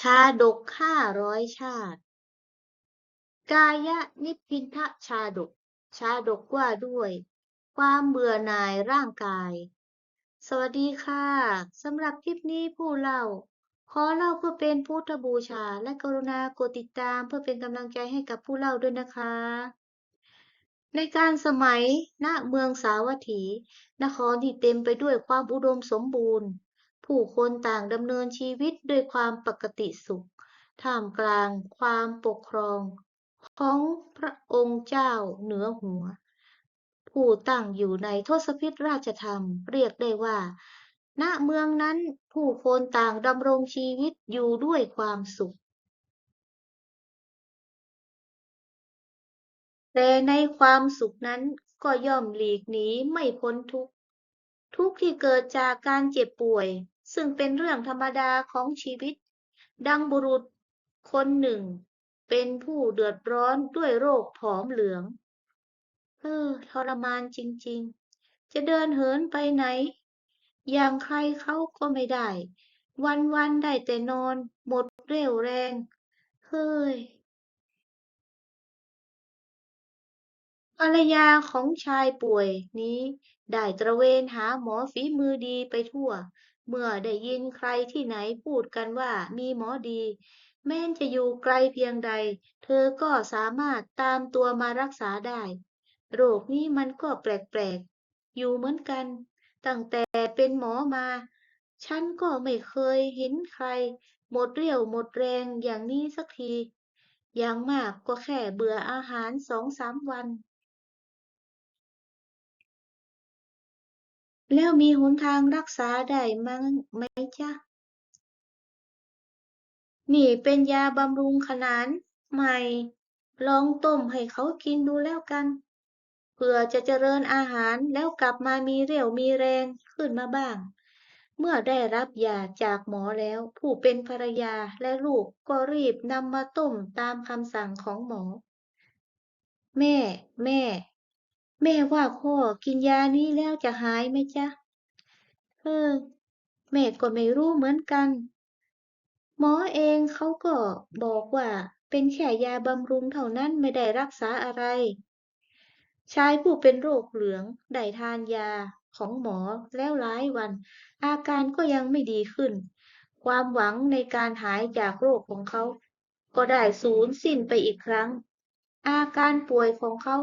ชาดกห้าร้อยชาติ กายะนิพพินทชาดก ชาดกว่าด้วย ความเบื่อหน่ายร่างกาย สวัสดีค่ะ สำหรับคลิปนี้ผู้เล่า ขอเล่าเพื่อเป็นพุทธบูชา และกรุณากดติดตามเพื่อเป็นกำลังใจให้กับผู้เล่าด้วยนะคะ ในการสมัยณเมืองสาวัตถี นครที่เต็มไปด้วยความอุดมสมบูรณ์ ผู้คนต่างดำเนินชีวิตด้วยความปกติสุข ท่ามกลางความปกครอง ของพระองค์เจ้าเหนือหัว ผู้ตั้งอยู่ในทศพิธราชธรรมเรียกได้ว่า ณเมืองนั้นผู้คนต่างดำรงชีวิตอยู่ด้วยความสุข แต่ในความสุขนั้นก็ย่อมหลีกหนีไม่พ้นทุกข์ทุกข์ที่เกิดจากการเจ็บป่วย ซึ่งเป็นเรื่องธรรมดาของชีวิต ดังบุรุษคนหนึ่ง เป็นผู้เดือดร้อนด้วยโรคผอมเหลือง เออทรมานจริงๆ จะเดินเหินไปไหน อย่างใครเขาก็ไม่ได้ วันๆได้แต่นอน หมดเรี่ยวแรง เฮ้ยภรรยาของชายป่วยนี้ ได้ตระเวนหาหมอฝีมือดีไปทั่ว เมื่อได้ยินใครที่ไหนพูดกันว่ามีหมอดี แม้นจะอยู่ไกลเพียงใด เธอก็สามารถตามตัวมารักษาได้ โรคนี้มันก็แปลกๆ อยู่เหมือนกัน ตั้งแต่เป็นหมอมา ฉันก็ไม่เคยเห็นใคร หมดเรี่ยวหมดแรงอย่างนี้สักที อย่างมากก็แค่เบื่ออาหารสองสามวัน แล้วมีหนทางรักษาได้มั้งไหมจ๊ะ นี่เป็นยาบำรุงขนานใหม่ ลองต้มให้เขากินดูแล้วกันเพื่อจะเจริญอาหารแล้วกลับมามีเรี่ยวมีแรงขึ้นมาบ้าง เมื่อได้รับยาจากหมอแล้ว ผู้เป็นภรรยาและลูกก็รีบนำมาต้มตามคำสั่งของหมอ แม่ แม่ แม่ว่าพ่อกินยานี้แล้วจะหายไหมจ๊ะ เออ แม่ก็ไม่รู้เหมือนกัน หมอเองเขาก็บอกว่าเป็นแค่ยาบำรุงเท่านั้นไม่ได้รักษาอะไร ชายผู้เป็นโรคเหลืองได้ทานยาของหมอแล้วหลายวัน อาการก็ยังไม่ดีขึ้น ความหวังในการหายจากโรคของเขา ก็ได้สูญสิ้นไปอีกครั้ง อาการป่วยของเขา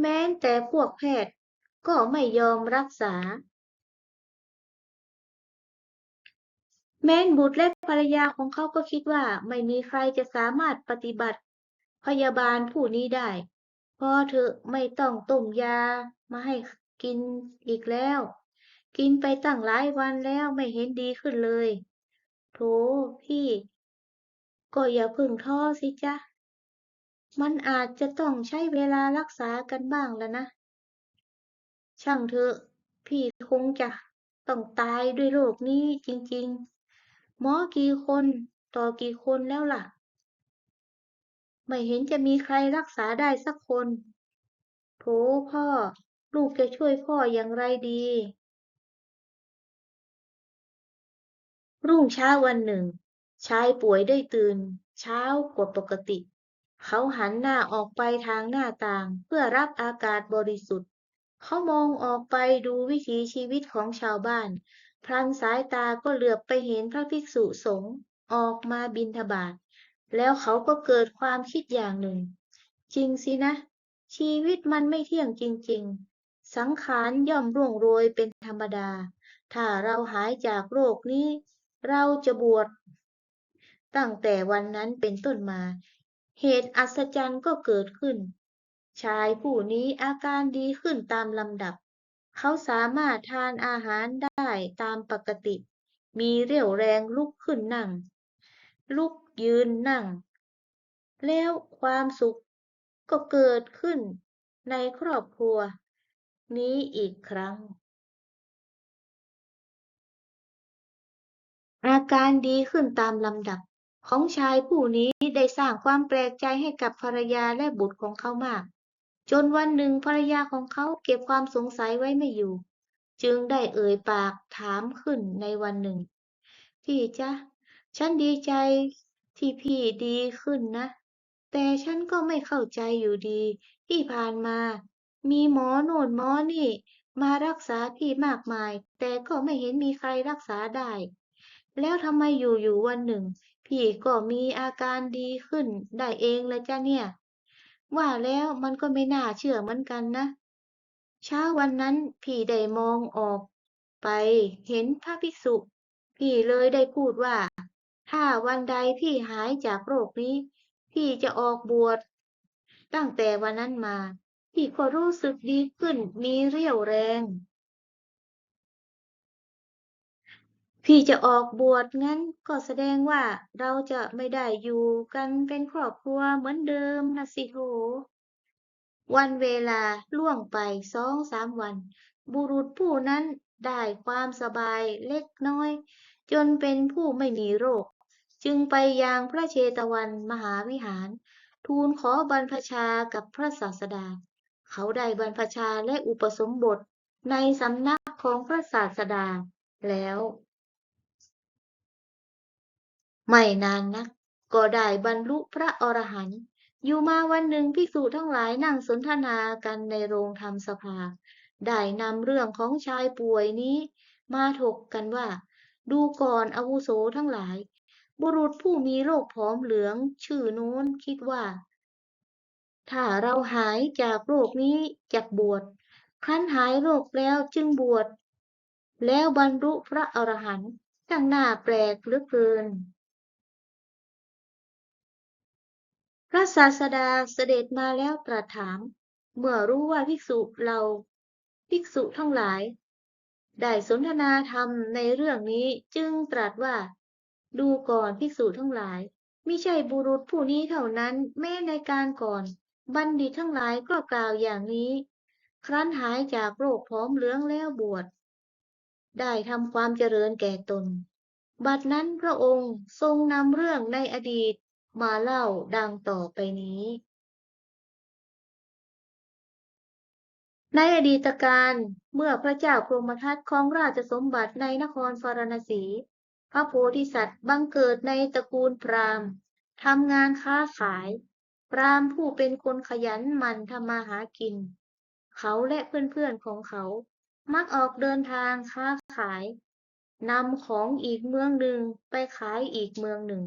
แม้แต่พวกแพทย์ก็ไม่ยอมรักษา แม้นบุตรและภรรยาของเขาก็คิดว่าไม่มีใครจะสามารถปฏิบัติ พยาบาลผู้นี้ได้พอเถอไม่ต้องต้มยามาให้กินอีกแล้ว กินไปตั้งหลายวันแล้วไม่เห็นดีขึ้นเลย โถพี่ ก็อย่าพึ่งท้อสิจ๊ะ มันอาจจะต้องใช้เวลารักษากันบ้างแล้วนะ ช่างเถอะ พี่คงจะต้องตายด้วยโรคนี้จริงๆ หมอกี่คนต่อกี่คนแล้วล่ะ ไม่เห็นจะมีใครรักษาได้สักคน โถพ่อ ลูกจะช่วยพ่ออย่างไรดี รุ่งเช้าวันหนึ่ง ชายป่วยได้ตื่น เช้ากว่าปกติ เขาหันหน้าออกไปทางหน้าต่างเพื่อรับอากาศบริสุทธิ์ เขามองออกไปดูวิถีชีวิตของชาวบ้าน พลันสายตาก็เหลือบไปเห็นพระภิกษุสงฆ์ออกมาบิณฑบาตแล้วเขาก็เกิดความคิดอย่างหนึ่ง จริงสินะ ชีวิตมันไม่เที่ยงจริง ๆ สังขารย่อมร่วงโรยเป็นธรรมดา ถ้าเราหายจากโรคนี้ เราจะบวชตั้งแต่วันนั้นเป็นต้นมา เหตุอัศจรรย์ก็เกิดขึ้น ชายผู้นี้อาการดีขึ้นตามลำดับ เขาสามารถทานอาหารได้ตามปกติ มีเรี่ยวแรงลุกขึ้นนั่ง ลุกยืนนั่ง แล้วความสุขก็เกิดขึ้นในครอบครัว นี้อีกครั้ง อาการดีขึ้นตามลำดับ ของชายผู้นี้ได้สร้างความแปลกใจให้กับภรรยาและบุตรของเขามาก จนวันหนึ่งภรรยาของเขาเก็บความสงสัยไว้ไม่อยู่ จึงได้เอ่ยปากถามขึ้นในวันหนึ่ง พี่จ๊ะ ฉันดีใจที่พี่ดีขึ้นนะ แต่ฉันก็ไม่เข้าใจอยู่ดีที่ผ่านมา มีหมอโน่นหมอนี่ มารักษาพี่มากมาย แต่ก็ไม่เห็นมีใครรักษาได้ แล้วทำไมอยู่ๆวันหนึ่ง พี่ก็มีอาการดีขึ้นได้เองเลยจ้ะเนี่ย ว่าแล้วมันก็ไม่น่าเชื่อเหมือนกันนะ เช้าวันนั้นพี่ได้มองออก ไปเห็นพระภิกษุ พี่เลยได้พูดว่า ถ้าวันใดพี่หายจากโรคนี้ พี่จะออกบวช ตั้งแต่วันนั้นมา พี่ก็รู้สึกดีขึ้นมีเรี่ยวแรง พี่จะออกบวชงั้นก็แสดงว่าเราจะไม่ได้อยู่กันเป็นครอบครัวเหมือนเดิมนะสิโห วันเวลาล่วงไปสองสามวัน บุรุษผู้นั้นได้ความสบายเล็กน้อย จนเป็นผู้ไม่มีโรค จึงไปยังพระเชตวันมหาวิหาร ทูลขอบรรพชากับพระศาสดา เขาได้บรรพชาและอุปสมบทในสำนักของพระศาสดาแล้ว ไม่นานนัก ก็ได้บรรลุพระอรหันต์อยู่มาวันหนึ่งภิกษุทั้งหลายนั่งสนทนากันในโรงธรรมสภา ได้นำเรื่องของชายป่วยนี้ มาถกกันว่า ดูก่อนอาวุโสทั้งหลาย บุรุษผู้มีโรคผอมเหลือง ชื่อโน้นคิดว่า ถ้าเราหายจากโรคนี้จากบวชครั้นหายโรคแล้วจึงบวชแล้วบรรลุพระอรหันต์ช่างหน่าแปลกเหลือเกิน พระศาสดาเสด็จมาแล้วตรัสถาม เมื่อรู้ว่าภิกษุเราภิกษุทั้งหลาย ได้สนทนาธรรมในเรื่องนี้จึงตรัสว่า ดูก่อนภิกษุทั้งหลายมิใช่บุรุษผู้นี้เท่านั้นแม้ในการก่อน บัณฑิตทั้งหลายก็กล่าวอย่างนี้ ครั้นหายจากโรคผอมเหลืองแล้วบวชได้ทำความเจริญแก่ตน บัดนั้นพระองค์ทรงนำเรื่องในอดีต มาเล่าดังต่อไปนี้ ในอดีตการเมื่อพระเจ้าพรหมทัตครองราชสมบัติในนครฟารณสี พระโพธิสัตว์บังเกิดในตระกูลพราหมณ์ทำงานค้าขาย พราหมณ์ผู้เป็นคนขยันหมั่นทำมาหากิน เขาและเพื่อนๆของเขา มักออกเดินทางค้าขายนำของอีกเมืองหนึ่งไปขายอีกเมืองหนึ่ง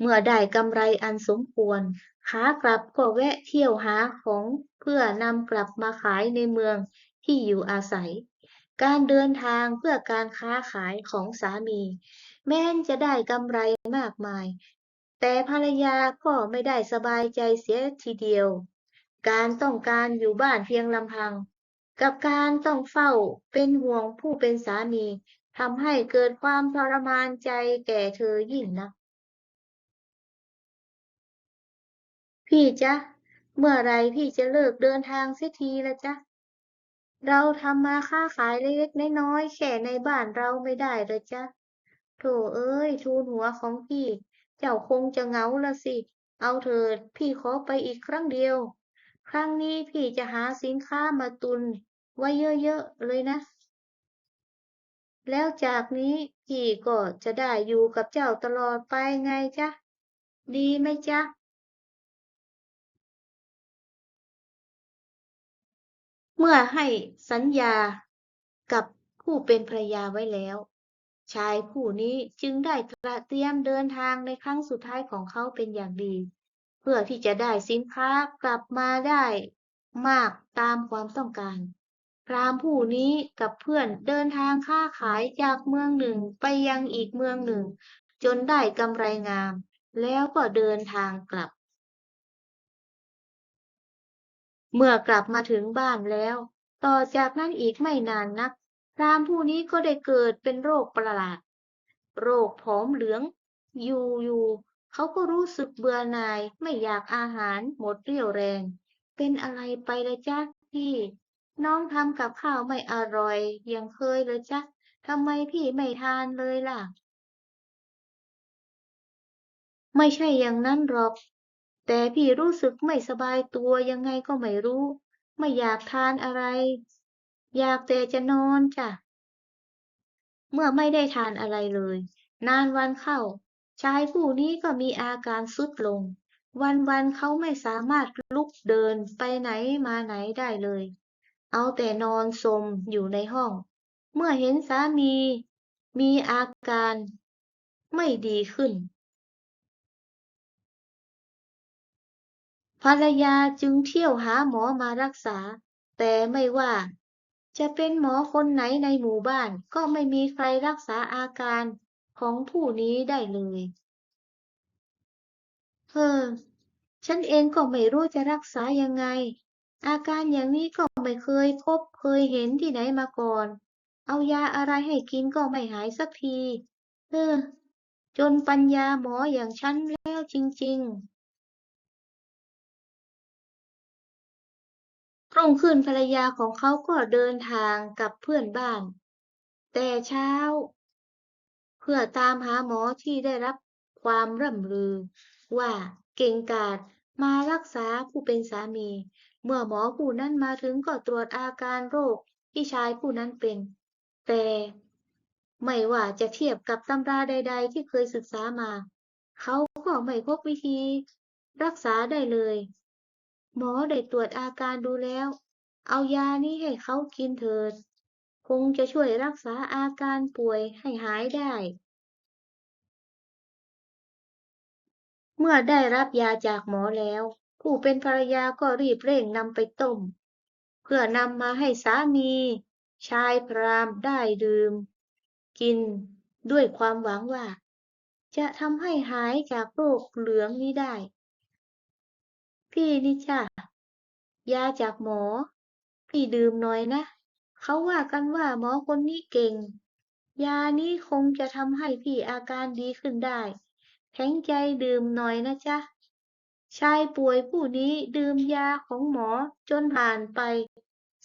เมื่อได้กำไรอันสมควรขากลับก็แวะเที่ยวหาของเพื่อนำกลับมาขายในเมืองที่อยู่อาศัย การเดินทางเพื่อการค้าขายของสามี แม้นจะได้กำไรมากมาย แต่ภรรยาก็ไม่ได้สบายใจเสียทีเดียว การต้องการอยู่บ้านเพียงลำพัง กับการต้องเฝ้าเป็นห่วงผู้เป็นสามีทำให้เกิดความทรมานใจแก่เธอยิ่งนัก พี่จ๊ะ เมื่อไรพี่จะเลิกเดินทางเสียทีละจ๊ะ เราทำมาค้าขายเล็กๆน้อยๆแค่ในบ้านเราไม่ได้เลยจ๊ะโถเอ้ยทูลหัวของพี่ เจ้าคงจะเหงาละสิ เอาเถิดพี่ขอไปอีกครั้งเดียว ครั้งนี้พี่จะหาสินค้ามาตุน ไว้เยอะๆเลยนะ แล้วจากนี้พี่ก็จะได้อยู่กับเจ้าตลอดไปไงจ๊ะ ดีไหมจ๊ะ เมื่อให้สัญญากับผู้เป็นภรยาไว้แล้ว ชายผู้นี้จึงได้ตระเตรียมเดินทางในครั้งสุดท้ายของเขาเป็นอย่างดี เพื่อที่จะได้สินค้ากลับมาได้มากตามความต้องการ พรามผู้นี้กับเพื่อนเดินทางค้าขายจากเมืองหนึ่งไปยังอีกเมืองหนึ่ง จนได้กำไรงาม แล้วก็เดินทางกลับ เมื่อกลับมาถึงบ้านแล้ว ต่อจากนั้นอีกไม่นานนัก พรามผู้นี้ก็ได้เกิดเป็นโรคประหลาด โรคผอมเหลือง อยู่ๆเขาก็รู้สึกเบื่อหน่าย ไม่อยากอาหารหมดเรี่ยวแรง เป็นอะไรไปลยจ๊ะพี่ น้องทำกับข้าวไม่อร่อยย่างเคยเลยจ๊ะทำไมพี่ไม่ทานเลยล่ะ ไม่ใช่อย่างนั้นหรอก แต่พี่รู้สึกไม่สบายตัวยังไงก็ไม่รู้ ไม่อยากทานอะไร อยากแต่จะนอนจ้ะ เมื่อไม่ได้ทานอะไรเลย นานวันเข้า ชายผู้นี้ก็มีอาการทรุดลง วันๆเขาไม่สามารถลุกเดินไปไหนมาไหนได้เลย เอาแต่นอนสมอยู่ในห้อง เมื่อเห็นสามี มีอาการ ไม่ดีขึ้น ภรรยาจึงเที่ยวหาหมอมารักษา แต่ไม่ว่า จะเป็นหมอคนไหนในหมู่บ้านก็ไม่มีใครรักษาอาการของผู้นี้ได้เลยเฮ้อฉันเองก็ไม่รู้จะรักษายังไง อาการอย่างนี้ก็ไม่เคยพบเคยเห็นที่ไหนมาก่อน เอายาอะไรให้กินก็ไม่หายสักที เออ จนปัญญาหมออย่างฉันแล้วจริง ๆ รุ่งขึ้นภรรยาของเขาก็เดินทางกับเพื่อนบ้าน แต่เช้า เพื่อตามหาหมอที่ได้รับความร่ำลือ ว่าเก่งกาจมารักษาผู้เป็นสามี เมื่อหมอผู้นั้นมาถึงก็ตรวจอาการโรคที่ชายผู้นั้นเป็น แต่ไม่ว่าจะเทียบกับตำราใด ๆ ที่เคยศึกษามา เขาก็ไม่พบวิธี รักษาได้เลย หมอได้ตรวจอาการดูแล้ว เอายานี้ให้เขากินเถิด คงจะช่วยรักษาอาการป่วยให้หายได้ เมื่อได้รับยาจากหมอแล้ว ผู้เป็นภรรยาก็รีบเร่งนำไปต้ม เพื่อนำมาให้สามี ชายพรามได้ดื่ม กินด้วยความหวังว่า จะทำให้หายจากโรคเหลืองนี้ได้ พี่นี่จ้ะยาจากหมอ พี่ดื่มหน่อยนะ เขาว่ากันว่าหมอคนนี้เก่ง ยานี้คงจะทำให้พี่อาการดีขึ้นได้ แข็งใจดื่มหน่อยนะจ๊ะ ชายป่วยผู้นี้ดื่มยาของหมอจนผ่านไป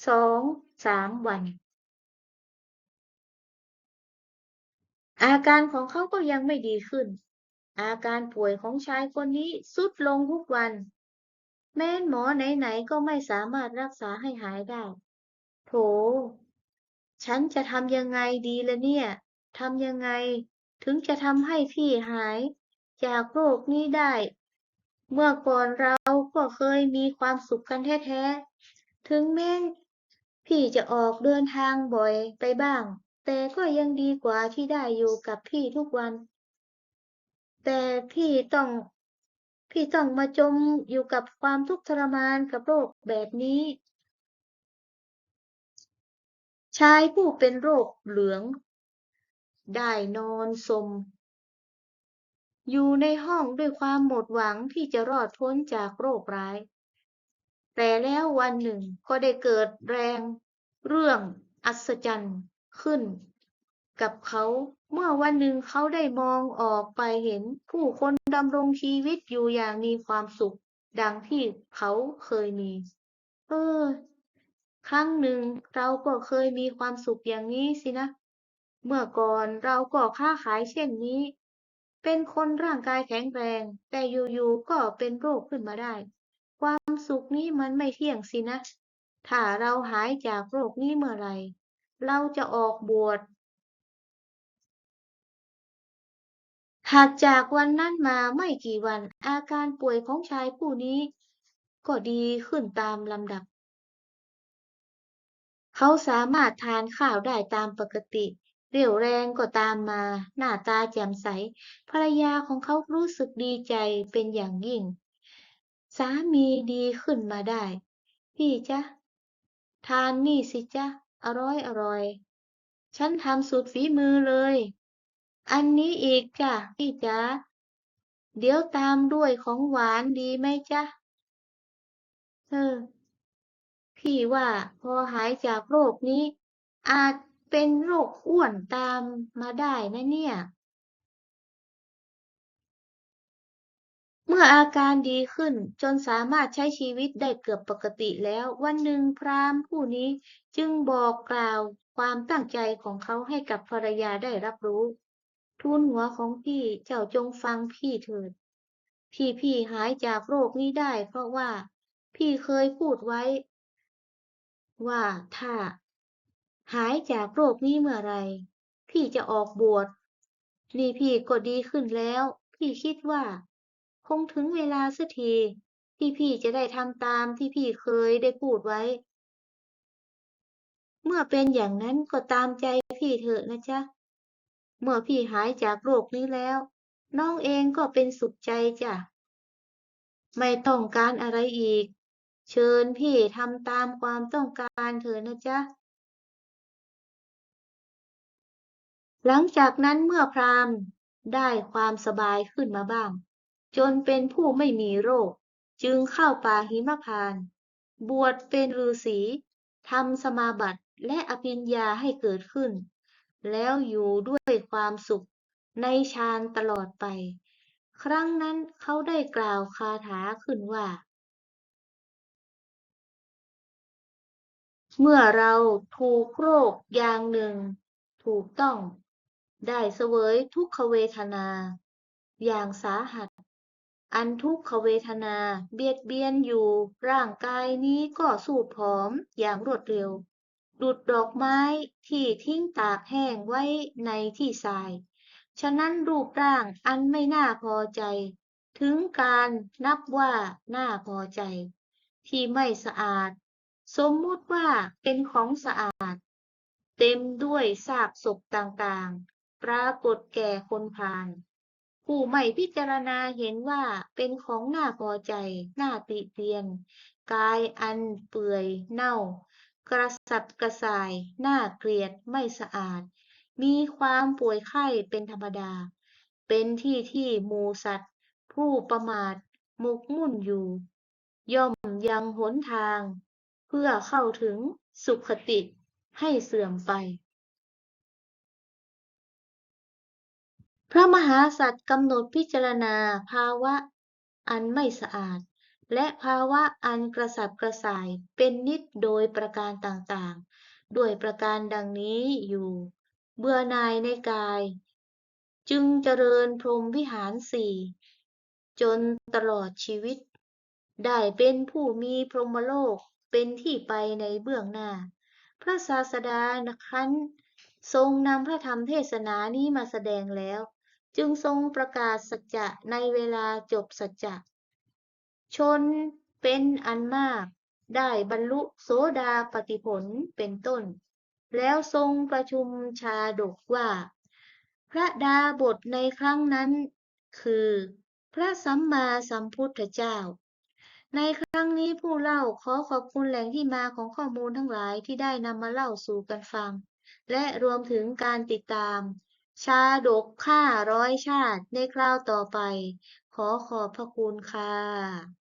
สองสามวัน อาการของเขาก็ยังไม่ดีขึ้น อาการป่วยของชายคนนี้ทรุดลงทุกวัน แม้นหมอไหนๆก็ไม่สามารถรักษาให้หายได้ โถ ฉันจะทำยังไงดีละเนี่ยทำยังไง ถึงจะทำให้พี่หาย จากโรคนี้ได้ เมื่อก่อนเราก็เคยมีความสุขกันแท้ๆ ถึงแม้พี่จะออกเดินทางบ่อยไปบ้าง แต่ก็ยังดีกว่าที่ได้อยู่กับพี่ทุกวัน แต่พี่ต้อง พี่ต้องมาจมอยู่กับความทุกข์ทรมานกับโรคแบบนี้ ชายผู้เป็นโรคเหลือง ได้นอนสม อยู่ในห้องด้วยความหมดหวังที่จะรอดพ้นจากโรคร้าย แต่แล้ววันหนึ่งก็ได้เกิดแรง เรื่องอัศจรรย์ขึ้น กับเขา เมื่อวันหนึ่งเขาได้มองออกไปเห็น ผู้คนดำรงชีวิตอยู่อย่างมีความสุข ดังที่เขาเคยมี เออ ครั้งหนึ่งเราก็เคยมีความสุขอย่างนี้สินะ เมื่อก่อนเราก็ค้าขายเช่นนี้ เป็นคนร่างกายแข็งแรง แต่อยู่ๆก็เป็นโรคขึ้นมาได้ ความสุขนี้มันไม่เที่ยงสินะ ถ้าเราหายจากโรคนี้เมื่อไหร่เราจะออกบวช ถัดจากวันนั้นมาไม่กี่วัน อาการป่วยของชายผู้นี้ ก็ดีขึ้นตามลำดับ เขาสามารถทานข้าวได้ตามปกติ เรี่ยวแรงก็ตามมา หน้าตาแจ่มใส ภรรยาของเขารู้สึกดีใจเป็นอย่างยิ่ง สามีดีขึ้นมาได้ พี่จ๊ะ ทานนี่สิจ๊ะ อร่อยอร่อย ฉันทำสุดฝีมือเลย อันนี้อีกจ้ะพี่จ๊ะเดี๋ยวตามด้วยของหวานดีไหมจ๊ะเออพี่ว่าพอหายจากโรคนี้ อาจเป็นโรคอ้วนตามมาได้นะเนี่ย เมื่ออาการดีขึ้นจนสามารถใช้ชีวิตได้เกือบปกติแล้ว วันหนึ่งพรามผู้นี้จึงบอกกล่าวความตั้งใจของเขาให้กับภรรยาได้รับรู้ ทูลหัวของพี่เจ้าจงฟังพี่เถิด ที่พี่หายจากโรคนี้ได้ เพราะว่าพี่เคยพูดไว้ ว่าถ้า หายจากโรคนี้เมื่อไรพพี่จะออกบวชนี่พี่ก็ดีขึ้นแล้ว พี่คิดว่า คงถึงเวลาสักทีที่พี่จะได้ทำตามที่พี่เคยได้พูดไว้ เมื่อเป็นอย่างนั้นก็ตามใจพี่เถอะนะจ๊ะ เมื่อพี่หายจากโรคนี้แล้ว น้องเองก็เป็นสุขใจจ้ะ ไม่ต้องการอะไรอีก เชิญพี่ทำตามความต้องการเถอะนะจ๊ะ หลังจากนั้นเมื่อพรามได้ความสบายขึ้นมาบ้าง จนเป็นผู้ไม่มีโรค จึงเข้าป่าหิมพาน บวชเป็นฤาษีทำสมาบัติและอภิญญาให้เกิดขึ้น แล้วอยู่ด้วยความสุขในฌานตลอดไป ครั้งนั้นเขาได้กล่าวคาถาขึ้นว่า เมื่อเราถูกโรคอย่างหนึ่ง ถูกต้อง ได้เสวยทุกขเวทนา อย่างสาหัส อันทุกขเวทนาเบียดเบียนอยู่ร่างกายนี้ก็สูบผอมอย่างรวดเร็ว ดุดดอกไม้ที่ทิ้งตากแห้งไว้ในที่ทราย ฉะนั้นรูปร่างอันไม่น่าพอใจ ถึงการนับว่าน่าพอใจ ที่ไม่สะอาด สมมุติว่าเป็นของสะอาด เต็มด้วยซากศพต่างๆ ปรากฏแก่คนพาลผู้ไม่พิจารณาเห็นว่าเป็นของน่าพอใจ น่าติเตียน กายอันเปื่อยเน่า กระสับกระส่าย น่าเกลียด ไม่สะอาด มีความป่วยไข้เป็นธรรมดา เป็นที่ที่มูสัตว์ ผู้ประมาทหมกมุ่นอยู่ ย่อมยังหนทาง เพื่อเข้าถึงสุขติให้เสื่อมไป พระมหากษัตริย์กำหนดพิจารณาภาวะอันไม่สะอาด และภาวะอันกระสับกระส่ายเป็นนิดโดยประการต่างๆ ด้วยประการดังนี้อยู่ เบื่อหน่ายในกาย จึงเจริญพรหมวิหารสี่จนตลอดชีวิต ได้เป็นผู้มีพรหมโลกเป็นที่ไปในเบื้องหน้า พระศาสดาครั้น ทรงนำพระธรรมเทศนานี้มาแสดงแล้ว จึงทรงประกาศสัจจะในเวลาจบสัจจะ ชนเป็นอันมาก ได้บรรลุโสดาปติผลเป็นต้น แล้วทรงประชุมชาดกว่า พระดาบทในครั้งนั้น คือ พระสัมมาสัมพุทธเจ้า ในครั้งนี้ผู้เล่าขอขอบคุณแหล่งที่มาของข้อมูลทั้งหลายที่ได้นำมาเล่าสู่กันฟัง และรวมถึงการติดตาม ชาดกข้าร้อยชาติในคราวต่อไป ขอขอบพระคุณค่ะ